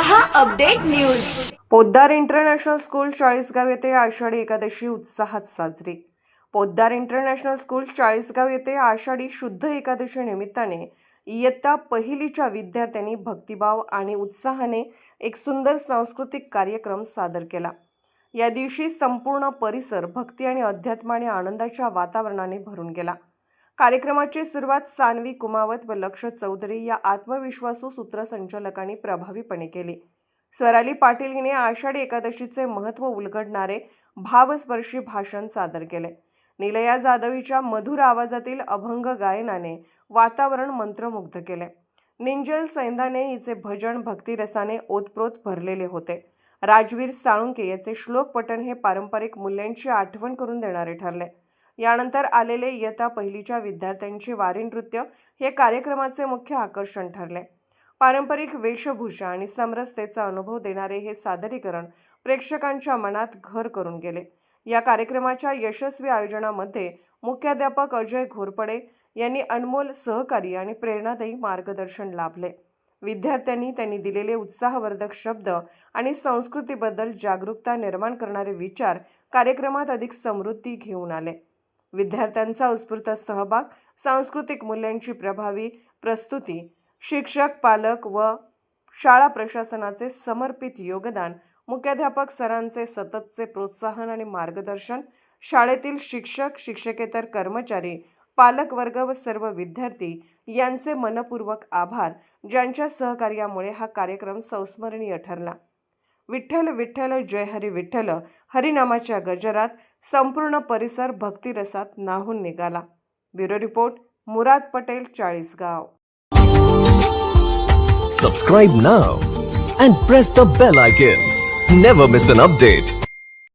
हा update news. Poddar international school Chalisgaon येथे आषाढी एकादशी उत्साहात साजरी. पोद्दार इंटरनॅशनल स्कूल चाळीसगाव येथे आषाढी शुद्ध एकादशी निमित्ताने इयत्ता पहिलीच्या विद्यार्थ्यांनी भक्तिभाव आणि उत्साहाने एक सुंदर सांस्कृतिक कार्यक्रम सादर केला. या दिवशी संपूर्ण परिसर भक्ती आणि अध्यात्म आणि आनंदाच्या वातावरणाने भरून गेला. कार्यक्रमाची सुरुवात सानवी कुमावत व लक्ष चौधरी या आत्मविश्वासू सूत्रसंचालकांनी प्रभावीपणे केली. स्वराली पाटील हिने आषाढी एकादशीचे महत्त्व उलगडणारे भावस्पर्शी भाषण सादर केले. निलया जाधवीच्या मधुर आवाजातील अभंग गायनाने वातावरण मंत्रमुग्ध केले. निंजल सैंदाने हिचे भजन भक्तिरसाने ओतप्रोत भरलेले होते. राजवीर साळुंके याचे श्लोक पठण हे पारंपरिक मूल्यांची आठवण करून देणारे ठरले. यानंतर आलेले इयत्ता पहिलीच्या विद्यार्थ्यांचे वारी नृत्य हे कार्यक्रमाचे मुख्य आकर्षण ठरले. पारंपरिक वेशभूषा आणि समरसतेचा अनुभव देणारे हे सादरीकरण प्रेक्षकांच्या मनात घर करून गेले. या कार्यक्रमाच्या यशस्वी आयोजनामध्ये मुख्याध्यापक अजय घोरपडे यांनी अनमोल सहकारी आणि प्रेरणादायी मार्गदर्शन लाभले. विद्यार्थ्यांनी त्यांनी दिलेले उत्साहवर्धक शब्द आणि संस्कृतीबद्दल जागरूकता निर्माण करणारे विचार कार्यक्रमात अधिक समृद्धी घेऊन आले. विद्यार्थ्यांचा उत्स्फूर्त सहभाग सांस्कृतिक मूल्यांची प्रभावी प्रस्तुती शिक्षक पालक व शाळा प्रशासनाचे समर्पित योगदान मुख्याध्यापक सरांचे सततचे प्रोत्साहन आणि मार्गदर्शन शाळेतील शिक्षक शिक्षकेतर कर्मचारी पालक वर्ग व सर्व विद्यार्थी यांचे मनपूर्वक आभार ज्यांच्या सहकार्यामुळे हा कार्यक्रम संस्मरणीय ठरला. विठ्ठल विठ्ठल जय हरी विठ्ठल हरिनामाच्या गजरात संपूर्ण परिसर भक्तिरसात नाहून निघाला. Bureau report Murad Patel Chalisgaon. Subscribe now and press the bell icon never miss an update